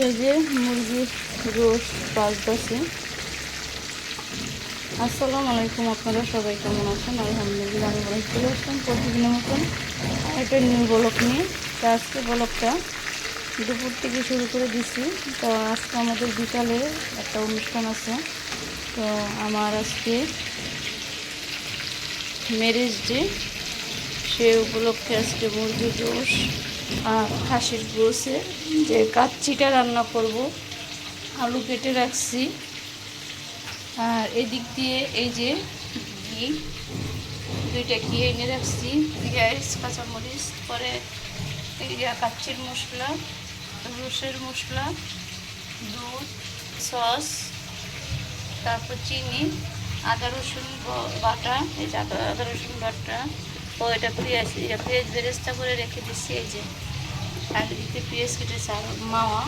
এই যে মুরগির রোস্ট বাজতেছে আসসালামু আলাইকুম আপনারা সবাই, কেমন আছেন? আলহামদুলিল্লাহ, আমি বলে চলে আসলাম প্রতিদিনের মতন একটা নিউ ব্লক নিয়ে। তো আজকে ব্লকটা দুপুর থেকে শুরু করে দিছি। তো আজকে আমাদের বিকালে একটা অনুষ্ঠান আছে। তো আমার আজকে ম্যারেজ ডে সে উপলক্ষে আজকে মুরগির রোস আর খাসির গোসে যে কাচ্চিটা রান্না করব, আলু কেটে রাখছি। আর এদিক দিয়ে এই যে ঘি, দুইটা ঘি এনে রাখছি। পেঁয়াজ, কাঁচামরিচ, পরে এই যে কাচ্চির মশলা, রসের মশলা, দুধ, সস, তারপর চিনি, আদা রসুন বাটা, এই যে আদা রসুন বাটা ও, এটা পেঁয়াজ এটা পেঁয়াজ বেরেস্তা করে রেখে দিচ্ছি এই যে। আর দিতে পেঁয়াজ কেটেছে আর মাওয়া।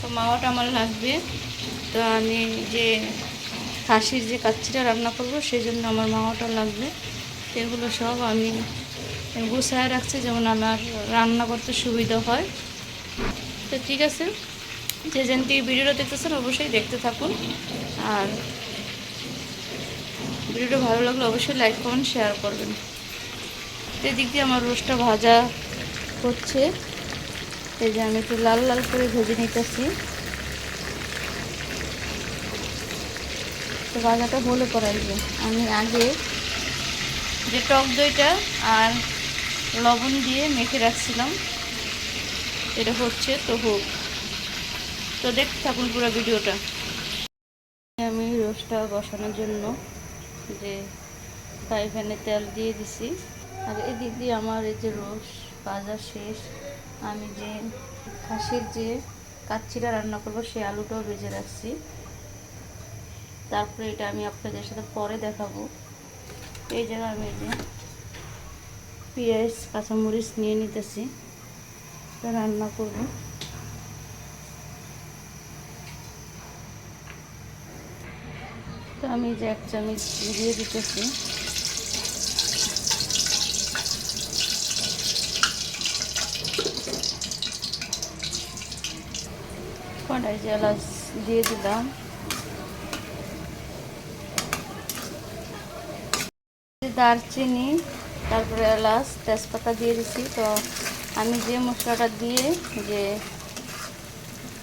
তো মাওয়াটা আমার লাগবে তো আমি যে খাসির যে কাচ্চিটা রান্না করব, সেই জন্য আমার মাওয়াটা লাগবে। এগুলো সব আমি গুছায় রাখছি, যেমন আমার রান্না করতে সুবিধা হয়। তো ঠিক আছে, যে যেন থেকে ভিডিওটা দেখতেছেন, অবশ্যই দেখতে থাকুন। আর ভিডিওটা ভালো লাগলে অবশ্যই লাইক করুন শেয়ার করবেন। এদিক দিয়ে আমার রোস্টটা ভাজা হচ্ছে। এই যে আমি একটু লাল লাল করে ভেজে নিতেছি। তো ভাজাটা হলে আসবে। আমি আগে যে টক দইটা আর লবণ দিয়ে মেখে রাখছিলাম, এটা হচ্ছে তো হোক। তো দেখতে থাকুন পুরো ভিডিওটা। আমি রোস্টটা বসানোর জন্য যে ফ্রাই প্যানে তেল দিয়ে দিছি। আর এই দিদি আমার এই যে রোস বাজার শেষ, আমি যে খাসির যে কাচ্চিটা রান্না করব, সেই আলুটাও ভেজে রাখছি। তারপরে এটা আমি আপনাদের সাথে পরে দেখাবো। এই জায়গায় আমি যে পেঁয়াজ, কাঁচামরিচ নিয়ে নিতেছি রান্না করব। তো আমি যে এক চামচ দিয়ে দিতেছি। কড়াই যে এলাচ দিয়ে দিলাম। দারচিনি, তারপরে এলাচ, তেজপাতা দিয়ে দিছি। তো আমি যে মশলাটা দিয়ে যে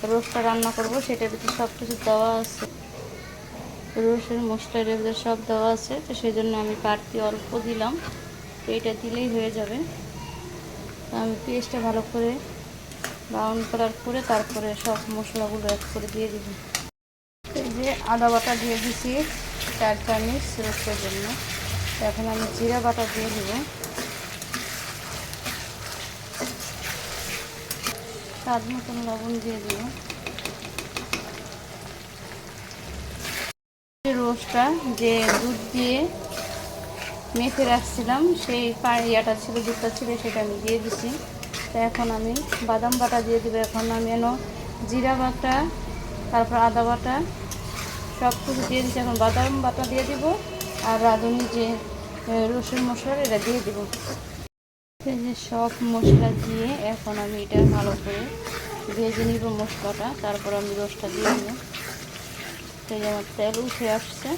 রোস্টটা রান্না করব, সেটার ভিতরে সব কিছু দেওয়া আছে। রসুন মশলার ভিতরে সব দেওয়া আছে। তো সেই জন্য আমি বাড়তি অল্প দিলাম। তো এটা দিলেই হয়ে যাবে। তো আমি পেস্টটা ভালো করে ব্রাউন কালার করে তারপরে সব মশলাগুলো এক করে দিয়ে দিবি। এই যে আদা বাটা দিয়ে দিছি চার চামচ রোস্টের জন্য। এখন আমি জিরা বাটা দিয়ে দিব। স্বাদ মতন লবণ দিয়ে দিব। রোস্টটা যে দুধ দিয়ে মেখে রাখছিলাম, সেই ইয়াটা ছিল, দুধটা ছিল, সেটা আমি দিয়ে দিছি। তো এখন আমি, বাদাম বাটা দিয়ে দেবো এখন আমি, এনো জিরা বাটা, তারপর আদা বাটা সব কিছু দিয়ে দিচ্ছি। এখন বাদাম বাটা দিয়ে দিব আর রাঁধুনি যে রসুন মশলা, এটা দিয়ে দিব। এই যে সব মশলা দিয়ে এখন আমি এটা ভালো করে ভেজে নিব মশলাটা, তারপর আমি রসটা দিয়ে দেবো। সেই আমার তেল উঠে আসছে।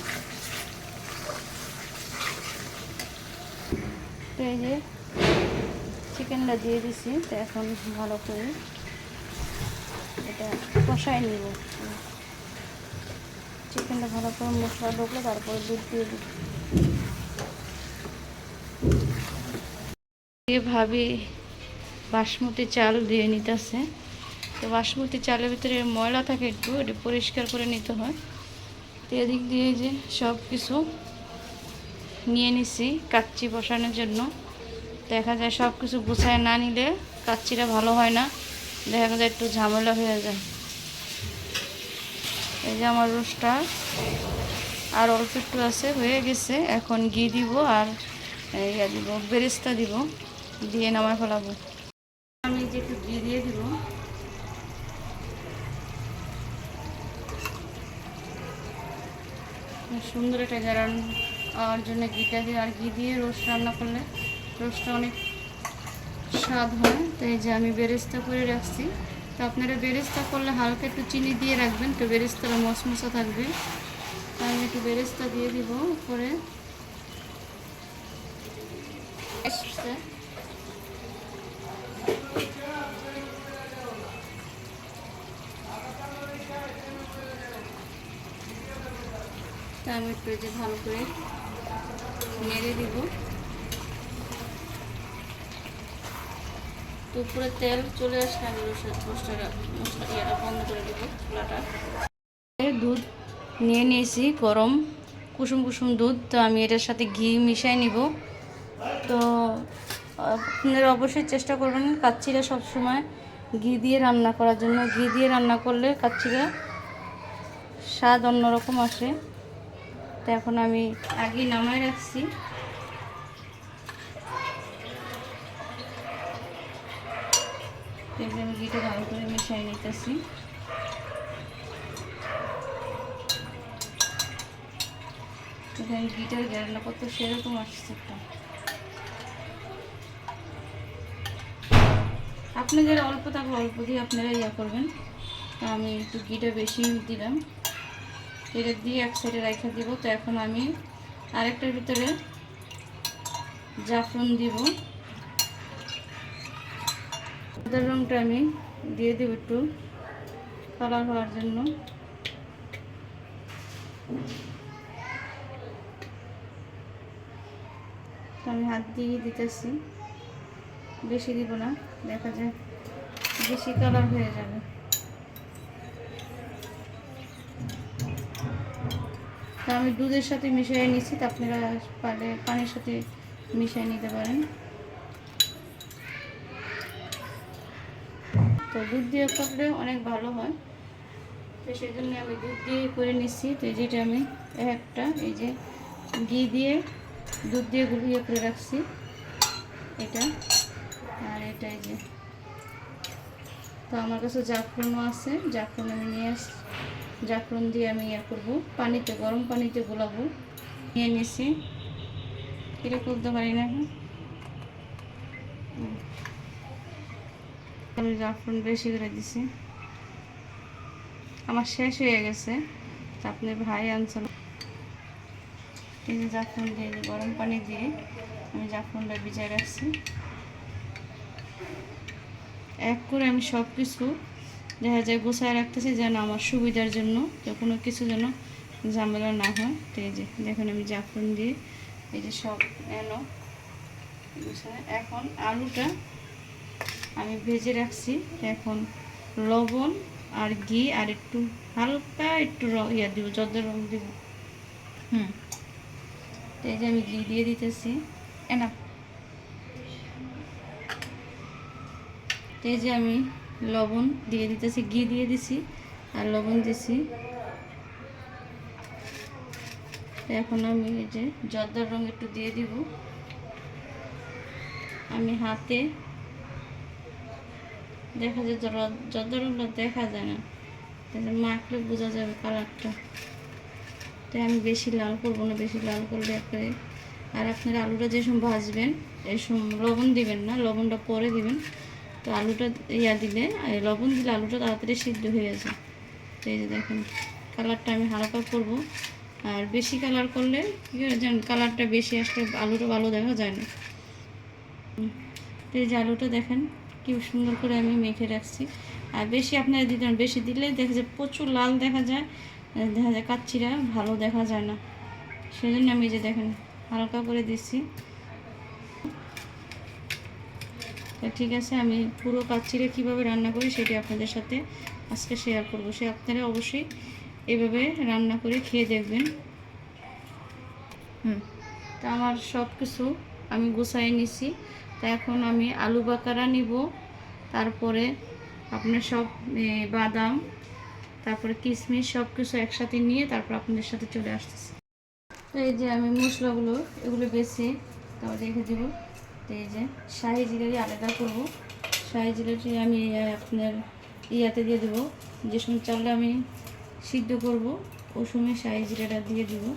এই যে চিকেনটা দিয়ে দিছি, তো এখন ভালো করে এটা কষাই নিব। চিকেনটা ভালো করে মশলা ঢুকলে তারপরে দুধ দিয়ে দিব। ভাবি বাসমতি চাল দিয়ে নিতেছে। তো বাসমতি চালের ভিতরে ময়লা থাকে একটু, এটা পরিষ্কার করে নিতে হয়। তো এদিক দিয়ে যে সব কিছু নিয়ে নিছি কাচ্চি বসানোর জন্য। দেখা যায় সব কিছু গুছায় না নিলে কাচ্চিটা ভালো হয় না। দেখা যায় একটু ঝামেলা হয়ে যায়। এই যে আমার রোস্টটা আর অল্প একটু আছে, হয়ে গেছে। এখন ঘি দিব আর ইয়া দিব, বেরেস্তা দিব। দিয়ে নামায় ফেলাবো। আমি যে একটু ঘি দিয়ে দিব। সুন্দর একটা গ্যারান আর জন্য ঘিটা দিয়ে, আর ঘি দিয়ে রোস্ট রান্না করলে রোস্টটা অনেক স্বাদ হয় তো এই যে আমি বেরেস্তা করে রাখছি। তো আপনারা বেরেস্তা করলে হালকা একটু চিনি দিয়ে রাখবেন, তো বেরেস্তাটা মশমশা থাকবে। তো আমি একটু বেরেস্তা দিয়ে দিব উপরে। তা আমি একটু যে ভালো করে নেড়ে দিব। তো উপরে তেল চলে আসলে আমি মশলাটা বন্ধ করে দেবো দুধ নিয়ে নিয়েছি, গরম, কুসুম কুসুম দুধ। তো আমি এটার সাথে ঘি মিশাই নিব। তো, আপনারা অবশ্যই চেষ্টা করবেন কাচ্চিটা সবসময় ঘি দিয়ে রান্না করার জন্য। ঘি দিয়ে রান্না করলে কাচ্চিটা স্বাদ অন্যরকম আসে। তো এখন আমি আগেই নামাই রাখছি। এবার আমি ঘিটা ভালো করে মিশাই নিতেছি। এখানে ঘিটার গ্যারান্না কত সেরকম আসছে একটা। আপনাদের অল্প থাকলে অল্প দিয়ে আপনারা ইয়া করবেন। আমি একটু ঘিটা বেশি দিলাম। এটা দিয়ে এক সাইডে রেখে দিব। তো এখন আমি আরেকটার ভিতরে জাফরন দিব। সাদা রঙটা আমি দিয়ে দেব একটু কালার হওয়ার জন্য। আমি হাত দিয়ে দিতেছি। বেশি দিব না, দেখা যায় বেশি কালার হয়ে যাবে। তো আমি দুধের সাথে মিশিয়ে নিচ্ছি তো আপনারা পারলে পানির সাথে মিশিয়ে নিতে পারেন। তো দুধ দিয়ে করলে অনেক ভালো হয়। তো সেই জন্য আমি দুধ দিয়ে করে নিচ্ছি। তো যেটা আমি একটা, এই যে ঘি দিয়ে দুধ দিয়ে গুলিয়ে করে রাখছি। এটা, আর এটা এই যে। তো আমার কাছে জাফরনও আছে। জাফরন আমি নিয়ে আস, জাফরন দিয়ে আমি ইয়ে করব। পানিতে, গরম পানিতে গোলাবো। নিয়ে নিছি। এটা করতে পারি না এখন হুম। আমি জাফরন বেশি করে দিছি। আমার শেষ হয়ে গেছে। আপনি ভাই আনছিল এই যে জাফরন দিয়ে গরম পানি দিয়ে আমি জাফরনটা ভিজায় রাখছি। এক করে আমি সব কিছু দেখা যায় গোছায় রাখতেছি যেন আমার সুবিধার জন্য তো কোনো কিছু যেন ঝামেলা না হয়। তো এই যে দেখুন আমি জাফরন দিয়ে এই যে সব এনো। এখন আলুটা আমি ভেজে রাখছি। এখন লবণ আর ঘি আর একটু হালকা একটু ইয়া দিব, যত রং দিব। হুম। এই যে আমি ঘি দিয়ে দিতেছি। এনা এই যে আমি লবণ দিয়ে দিতেছি, ঘি দিয়ে দিছি আর লবণ দিছি। এখন আমি এই যে জর্দার রং একটু দিয়ে দিব। আমি হাতে দেখা যায় জর্দার রংটা দেখা যায় না। মাখলে বোঝা যাবে কালারটা। তাই আমি বেশি লাল করব না, বেশি লাল করলে একবারে আর আপনারা আলুটা যে সময় ভাজবেন, এই সময় লবণ দিবেন না, লবণটা পরে দিবেন। তো আলুটা ইয়া দিলে লবণ দিলে আলুটা তাড়াতাড়ি সিদ্ধ হয়ে যায় তো এই যে দেখেন, কালারটা আমি হালকা করব। আর বেশি কালার করলে কী হয় যেন কালারটা বেশি আসলে আলুটা ভালো দেখা যায় না। তো এই যে আলুটা দেখেন কি সুন্দর করে আমি মেখে রাখছি। আর বেশি আপনারা দিতে। বেশি দিলে দেখা যায় প্রচুর লাল দেখা যায় দেখা যায় কাচ্চিরা, ভালো দেখা যায় না। সেই জন্য আমি যে দেখেন, হালকা করে দিচ্ছি। ঠিক আছে, আমি পুরো কাচ্চিরে কীভাবে রান্না করি সেটি আপনাদের সাথে আজকে শেয়ার করব। সে আপনারা অবশ্যই এভাবে রান্না করে খেয়ে দেখবেন। হুম, তা আমার সব কিছু আমি গুছাই নিছি। তা এখন আমি আলু বাকারা নিব, তারপরে আপনার সব বাদাম, তারপরে কিশমিশ সব কিছু একসাথে নিয়ে তারপর আপনাদের সাথে চলে আসতেছি। তো এই যে আমি মশলাগুলো, এগুলো বেছে তারপর রেখে দেবো। তো এই যে শাহি জিরারি আলাদা করব। শাহি জিরাটি আমি আপনার ইয়াতে দিয়ে দেবো। যে সময় চালটা আমি সিদ্ধ করব, ওই সময় শাহি জিরাটা দিয়ে দেবো।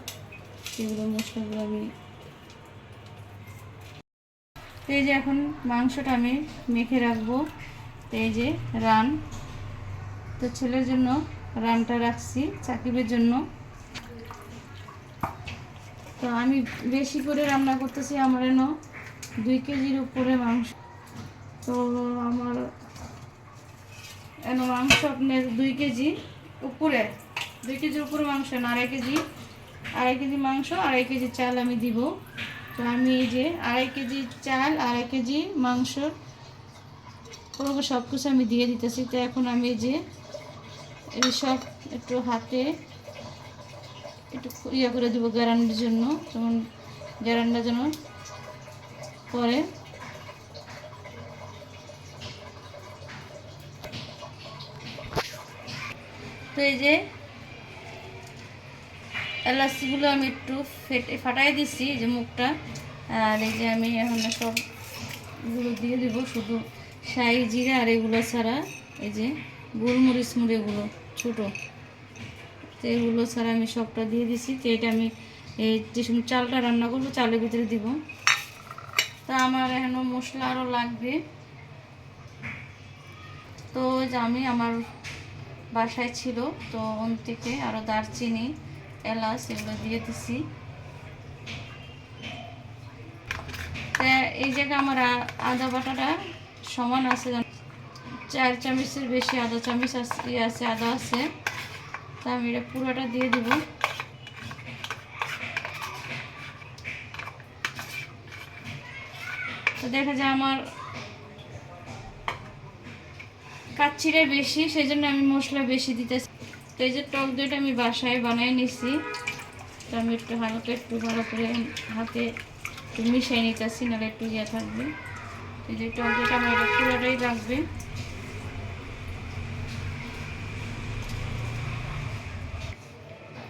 এগুলো মশলাগুলো আমি এই যে এখন মাংসটা আমি মেখে রাখব। এই যে রান। তো ছেলের জন্য রানটা রাখছি চাকিবের জন্য। তো আমি বেশি করে রান্না করতেছি, আমার এন দুই কেজির উপরে মাংস। তো আমার এন মাংস আপনার দুই কেজি উপরে। দুই কেজির উপরে মাংস আড়াই কেজি। আড়াই কেজি মাংস, আড়াই কেজি চাল আমি দিব। তো আমি এই যে আড়াই কেজি চাল, আড়াই কেজি মাংস পুরো সব কিছু আমি দিয়ে দিতেছি। তো এখন আমি যে এই সব একটু হাতে একটু ইয়ে করে দেবো গ্যারান্টির জন্য। যেমন গ্যারান্ডা যেন পরে তো এই যে এলাচিগুলো আমি একটু ফেটে, ফাটাই এই যে মুখটা। আর এই যে আমি এখন সবগুলো দিয়ে দিব শুধু শাহি জিরা আর এগুলো ছাড়া। এই যে গোলমরিচ মুড়ি এগুলো, ছোটো। তো এগুলো ছাড়া আমি সবটা দিয়ে দিছি। তো এটা আমি এই যে সময় চালটা রান্না করব, চালের ভিতরে দিব। তা আমার এখনও মশলা আরও লাগবে। তো যে আমি আমার বাসায় ছিল, তো ওন থেকে আরও দারচিনি এলাচ এগুলো দিয়ে দিছি। এই জায়গায় আমার আদা বাটাটা সমান আছে চার চামচের বেশি আদা চামচ আছে, আদা আছে। তা আমি এটা পুরোটা দিয়ে দিব। তো দেখা যায় আমার কাচ্ছিটা বেশি সেই জন্য আমি মশলা বেশি দিতেছি। তো এই যে টক দইটা আমি বাসায় বানাই নিছি, তো আমি একটু হালকা একটু ভালো করে হাতে একটু মিশিয়ে নিতেছি, নাহলে একটু ইয়ে থাকবে। তো এই যে টক দইটা আমার এটা পুরোটাই লাগবে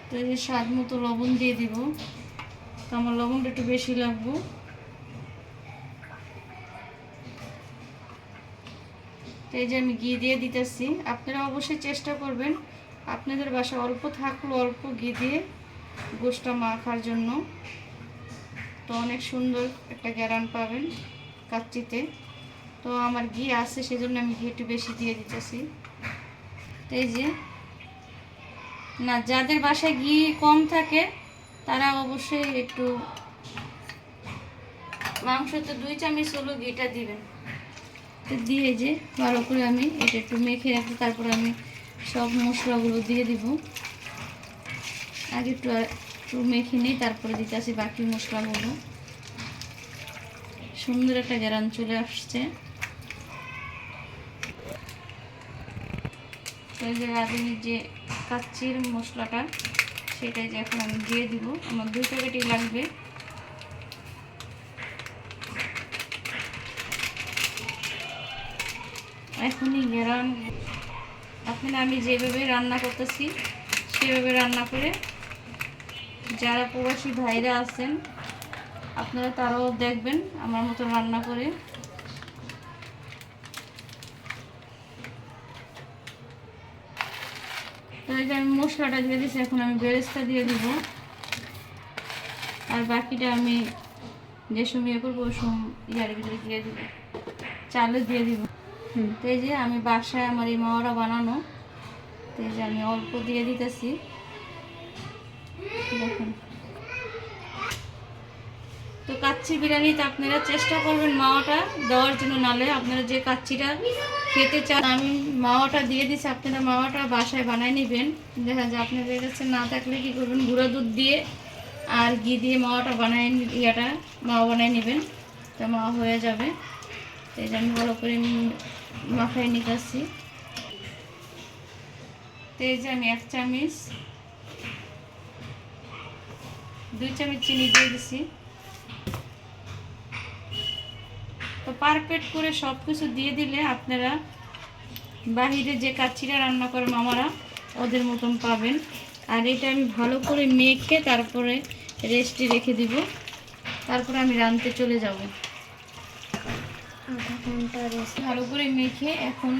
তো এই যে স্বাদ মতো লবণ দিয়ে দিব। তো আমার লবণটা একটু বেশি লাগবে। তো এই যে আমি ঘি দিয়ে দিতেছি। আপনারা অবশ্যই চেষ্টা করবেন আপনাদের বাসায় অল্প থাকল, অল্প ঘি দিয়ে গোষ্ঠটা মাখার জন্য। তো অনেক সুন্দর একটা গ্যারান পাবেন কাচ্চিতে। তো আমার ঘি আছে, সেজন্য আমি ঘি একটু বেশি দিয়ে দিতেছি। তো এই যে, না, যাদের বাসায় ঘি কম থাকে, তারা অবশ্যই একটু মাংসতে দুই চামচ হলো ঘিটা দিবেন। তো দিয়ে যে, ভালো করে আমি এটা একটু মেখে রাখি তারপরে আমি সব মশলাগুলো দিয়ে দিব। আগে একটু মেখে নিই তারপরে দিতে আসি বাকি মশলাগুলো। সুন্দর একটা গ্যারান চলে আসছে। এই যে রাঁধুনির যে কাচ্চির মশলাটা, সেটাই যে এখন আমি দিয়ে দিব। আমার দুই প্যাকেটই লাগবে। এখনই গেরান আপনারা আমি যেভাবে রান্না করতেছি, সেভাবে রান্না করে যারা প্রবাসী ভাইরা আছেন, আপনারা তারাও দেখবেন আমার মতো রান্না করে। যে আমি মশলাটা দিয়ে দিচ্ছি এখন আমি বেরেস্তা দিয়ে দিব। আর বাকিটা আমি যে সময় ইয়ে করব, ওই সময় ইয়ার ভিতরে দিয়ে দিব। চালে দিয়ে দিব। তো এই যে আমি বাসায় আমার এই মাওয়াটা বানানো, তো এই যে আমি অল্প দিয়ে দিতেছি। দেখুন। তো কাচ্চি বিরিয়ানিতে আপনারা চেষ্টা করবেন মাওয়াটা দেওয়ার জন্য, নালে আপনারা যে কাচ্চিটা খেতে চান, আমি মাওয়াটা দিয়ে দিচ্ছি আপনারা মাওয়াটা বাসায় বানায় নেবেন। দেখা যায় আপনাদের কাছে না থাকলে কী করবেন, গুঁড়ো দুধ দিয়ে আর ঘি দিয়ে মাওয়াটা বানায় ইয়াটা মাওয়া বানায় নেবেন। তো মাওয়া হয়ে যাবে। এই যে আমি ভালো করে ম- মাখায় নিতেছি। তো এই যে আমি এক চামচ, দুই চামচ চিনি দিয়ে দিছি। তো পারফেক্ট করে সব কিছু দিয়ে দিলে আপনারা বাহিরে যে কাচ্চিরা রান্না করে মামারা, ওদের মতন পাবেন। আর এটা আমি ভালো করে মেখে তারপরে রেস্টে রেখে দিব। তারপরে আমি রাঁধতে চলে যাব। ভালো করে মেখে এখন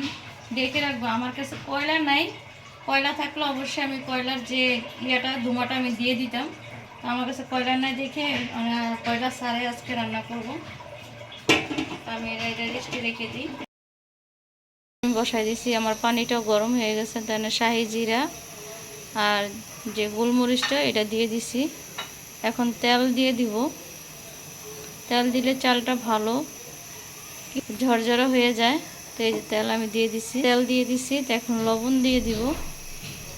ডেকে রাখব। আমার কাছে কয়লা নাই। কয়লা থাকলে অবশ্যই আমি কয়লার যে ইয়েটা, ধুমাটা আমি দিয়ে দিতাম। আমার কাছে কয়লা নাই দেখে কয়লা সারে আজকে রান্না করব। আমি এটা রেস্টে রেখে দিই। বসাই দিছি। আমার পানিটাও গরম হয়ে গেছে। তাহলে শাহি জিরা আর যে গোলমরিচটা, এটা দিয়ে দিছি। এখন তেল দিয়ে দিব। তেল দিলে চালটা ভালো। ঝরঝরা হয়ে যায়। তো এই যে তেল আমি দিয়ে দিছি। তেল দিয়ে দিছি, তো এখন লবণ দিয়ে দিব।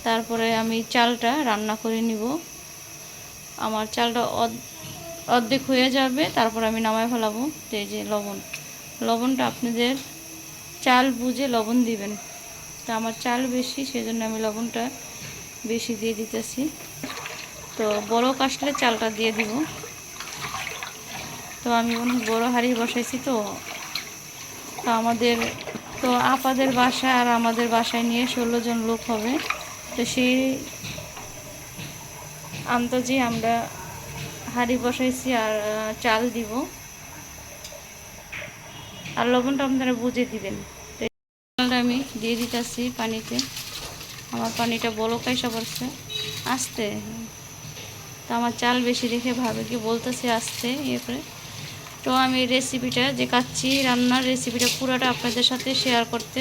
তারপরে আমি চালটা রান্না করে নিব। আমার চালটা অর্ধ- অর্ধেক হয়ে যাবে, তারপর আমি নামায় ফেলাবো। তো এই যে লবণ। লবণটা আপনাদের চাল বুঝে লবণ দিবেন। তো আমার চাল বেশি, সেজন্য আমি লবণটা বেশি দিয়ে দিতেছি। তো বড় কাশলে চালটা দিয়ে দিব। তো আমি বড় হাঁড়ি বসাইছি তো তো আমাদের, তো আপাদের বাসা আর আমাদের বাসায় নিয়ে ষোলো জন লোক হবে। তো সেই আন্দাজে আমরা হাঁড়ি বসাইছি আর চাল দিব। আর লবণটা আপনারা বুঝে দিবেন। চালটা আমি দিয়ে দিতেছি পানিতে। আমার পানিটা বড় কাইসা পড়ছে। আসতে। তো আমার চাল বেশি দেখে ভাবে কি বলতেছি আসতে ইয়ে করে তো আমি রেসিপিটা যে কাচ্ছি রান্নার রেসিপিটা পুরোটা আপনাদের সাথে শেয়ার করতে।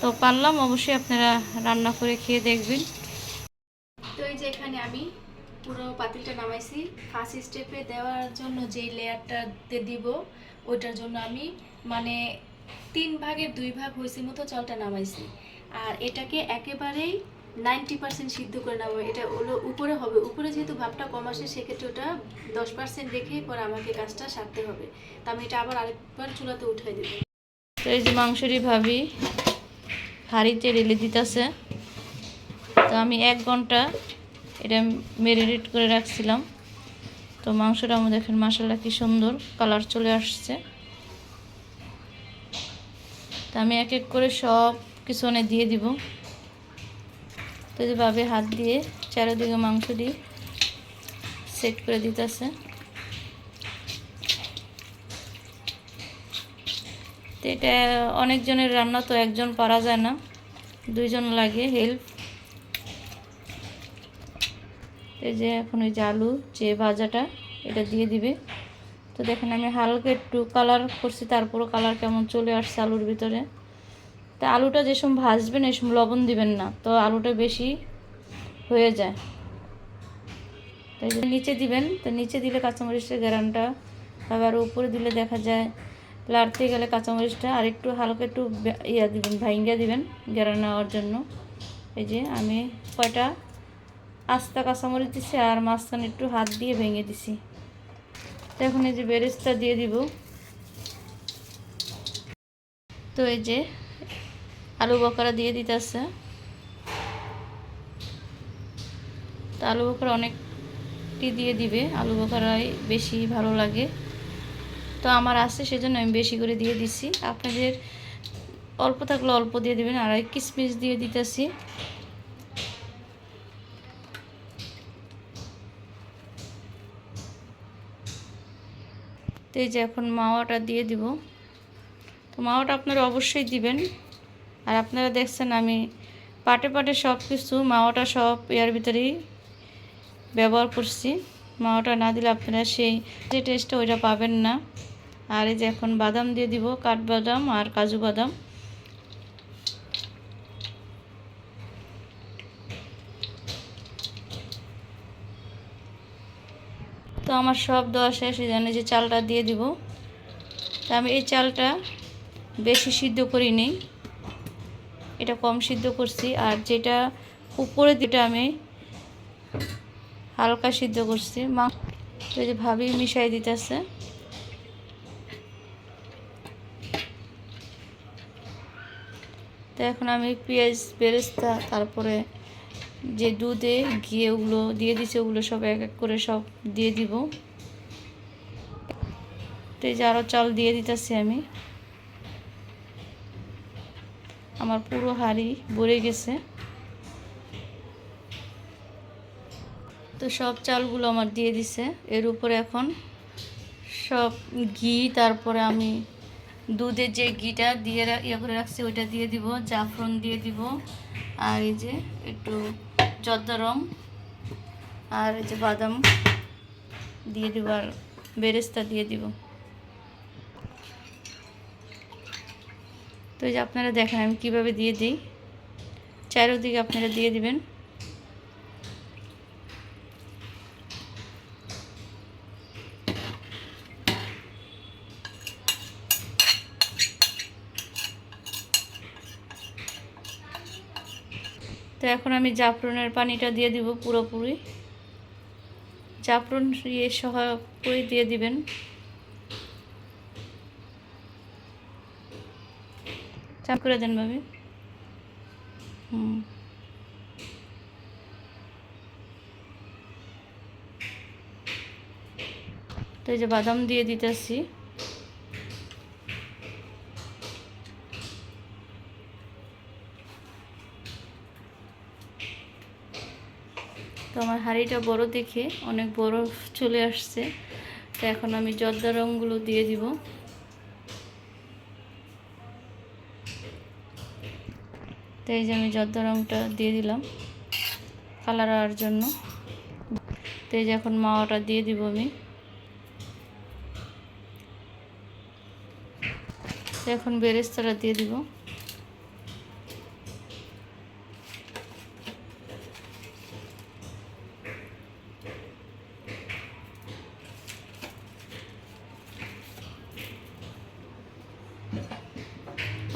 তো পারলাম, অবশ্যই আপনারা রান্না করে খেয়ে দেখবেন। তো এই যে এখানে আমি পুরো পাতিলটা নামাইছি। ফার্স্ট স্টেপে দেওয়ার জন্য যে লেয়ারটাতে দিব, ওইটার জন্য আমি মানে তিন ভাগের দুই ভাগ হয়েছে মতো চালটা নামাইছি। আর এটাকে একেবারেই নাইনটি পার্সেন্ট সিদ্ধ করে নেব। এটা হলো উপরে হবে। উপরে যেহেতু ভাবটা কম আসে, সেক্ষেত্রে ওটা দশ পার্সেন্ট রেখেই পরে আমাকে কাজটা সারতে হবে। তা আমি এটা আবার আরেকবার চুলাতে উঠাই দেবো। তো এই যে মাংসটি ভাবি, হাঁড়িতে রেলে দিতেছে। তো আমি এক ঘণ্টা এটা ম্যারিনেট করে রাখছিলাম। তো মাংসটা আমাদের দেখেন মশলা কি সুন্দর কালার চলে আসছে। তো আমি এক এক করে সব কিছু দিয়ে দিব। তো যেভাবে হাত দিয়ে চারিদিকে মাংস দিয়ে সেট করে দিতেছে। তো এটা অনেকজনের রান্না তো একজন পারা যায় না, দুইজন লাগে হেল্প এই যে এখন ওই যে আলু যে ভাজাটা, এটা দিয়ে দিবে। তো দেখেন আমি হালকা একটু কালার করছি, তারপরও কালার কেমন চলে আসছে আলুর ভিতরে। তা আলুটা যে সময় ভাজবেন সময় লবণ দিবেন না, তো আলুটা বেশি হয়ে যায়। তো এই যে নিচে দিবেন, তো নিচে দিলে কাঁচামরিচের গ্যারানটা আবার উপরে দিলে দেখা যায় লাড়তে গেলে কাঁচামরিচটা আর একটু হালকা একটু ইয়া দিবেন, ভাইঙ্গা দিবেন গেরা নেওয়ার জন্য। এই যে আমি কয়টা আস্তা কাঁচামরিচ দিছি আর মাঝখানে একটু হাত দিয়ে ভেঙে দিছি। তো এখন এই যে বেরেস্তা দিয়ে দিব। তো এই যে আলু বকরা দিয়ে দিতেছে। তো আলু বকরা অনেকটি দিয়ে দিবে। আলু বকরাই বেশি ভালো লাগে। তো আমার আছে, সেজন্য আমি বেশি করে দিয়ে দিছি। আপনাদের অল্প থাকলে অল্প দিয়ে দিবেন, আর কিশমিশ দিয়ে দিতেছি। তো এই যে এখন মাওয়াটা দিয়ে দিব। তো মাওয়াটা আপনারা অবশ্যই দিবেন। আর আপনারা দেখছেন আমি পাটে পাটে সব কিছু মাওয়াটা সব এর ভিতরেই ব্যবহার করছি। মাওয়াটা না দিলে আপনারা সেই যে টেস্টটা ওইটা পাবেন না। আর এই যে এখন বাদাম দিয়ে দিব কাঠবাদাম আর কাজু বাদাম। তো আমার সব দেওয়া শেষ, এই জন্য যে চালটা দিয়ে দিব। তা আমি এই চালটা বেশি সিদ্ধ করি নেই এটা কম সিদ্ধ করছি, আর যেটা উপরে যেটা আমি হালকা সিদ্ধ করছি, মা তো যে ভাবি মিশাই দিতেছে। তো এখন আমি পেঁয়াজ, বেরেস্তা, তারপরে যে দুধে ঘিয়ে ওগুলো দিয়ে দিছে, ওগুলো সব এক এক করে সব দিয়ে দিব। তো এই যে আরও চাল দিয়ে দিতেছি আমি। আমার পুরো হাঁড়ি ভরে গেছে। তো সব চালগুলো আমার দিয়ে দিছে। এর উপরে এখন সব ঘি, তারপরে আমি দুধের যে ঘিটা দিয়ে ইয়ে করে রাখছি, ওইটা দিয়ে দিব, জাফরন দিয়ে দিব, আর এই যে একটু জর্দা রং, আর এই যে বাদাম দিয়ে দিব, আর বেরেস্তা দিয়ে দিব। তো এই যে আপনারা দেখেন, আমি কীভাবে দিয়ে দিই। চারোদিকে আপনারা দিয়ে দিবেন। তো এখন আমি জাফরনের পানিটা দিয়ে দিব পুরোপুরি। জাফরন ইয়ে সহ পুরি দিয়ে দিবেন। চাপ করে দেন ভাবি। হুম। তো এই যে বাদাম দিয়ে দিতেছি। তো আমার হাঁড়িটা বড় দেখে অনেক বড় চলে আসছে। তো এখন আমি জর্দা রঙগুলো দিয়ে দিব। তো এই যে আমি জর্দা রঙটা দিয়ে দিলাম কালার হওয়ার জন্য। তো এই যে এখন মাওয়াটা দিয়ে দিব আমি। এখন বেরেস্তাটা দিয়ে দিব।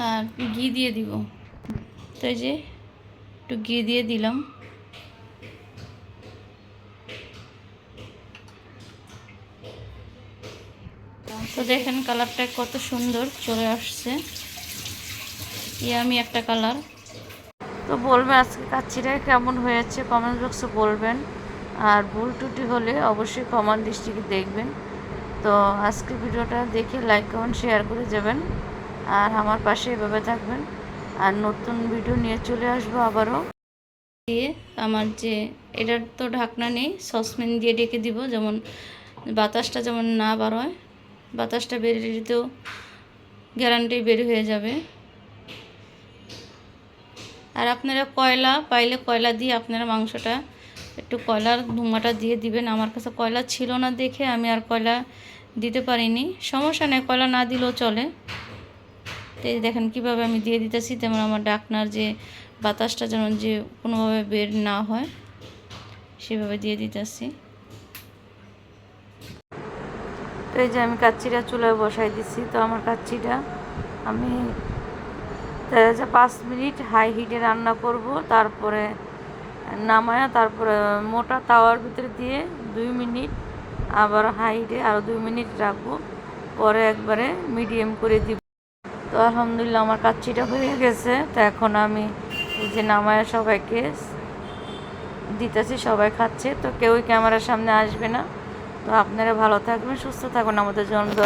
আর ঘি দিয়ে দিব। তো একটু ঘি দিয়ে দিলাম। তো দেখেন কালারটা কত সুন্দর চলে আসছে। ইয়ামি একটা কালার। তো বলবেন আজকে কাচ্চিটা কেমন হয়েছে কমেন্ট বক্সে বলবেন। আর ভুল টুটি হলে অবশ্যই কমান দৃষ্টিকে দেখবেন। তো আজকে ভিডিওটা দেখে লাইক কমেন্ট শেয়ার করে যাবেন আর আমার পাশে এভাবে থাকবেন। আর নতুন ভিডিও নিয়ে চলে আসব আবারও। দিয়ে আমার যে, এটার তো ঢাকনা নেই, সসপ্যান দিয়ে ডেকে দিব, যেমন বাতাসটা যেমন না বার হয় বাতাসটা বেরিয়ে দিতেও গ্যারান্টি বের হয়ে যাবে। আর আপনারা কয়লা পাইলে কয়লা দিয়ে আপনারা মাংসটা, একটু কয়লার ধুমাটা দিয়ে দিবেন। আমার কাছে কয়লা ছিল না দেখে আমি আর কয়লা দিতে পারিনি। সমস্যা নেই, কয়লা না দিলেও চলে। তো দেখেন কীভাবে আমি দিয়ে দিতেছি, তেমন আমার ডাকনার যে বাতাসটা যেন যে কোনোভাবে বের না হয়, সেভাবে দিয়ে দিতেছি। তো এই যে আমি কাচ্চিটা চুলায় বসাই দিচ্ছি তো আমার কাচ্চিটা আমি পাঁচ মিনিট হাই হিটে রান্না করব, তারপরে নামায়া, তারপরে মোটা তাওয়ার ভিতরে দিয়ে দুই মিনিট আবার হাই হিটে আরও দুই মিনিট রাখব, পরে একবারে মিডিয়াম করে দিব। তো আলহামদুলিল্লাহ আমার কাচ্চিটা হয়ে গেছে। তো এখন আমি এই যে নামায়া সবাইকে দিতেছি, সবাই খাচ্ছে। তো কেউই ক্যামেরার সামনে আসবে না। তো আপনারা ভালো থাকবেন, সুস্থ থাকুন আমাদের জন্য।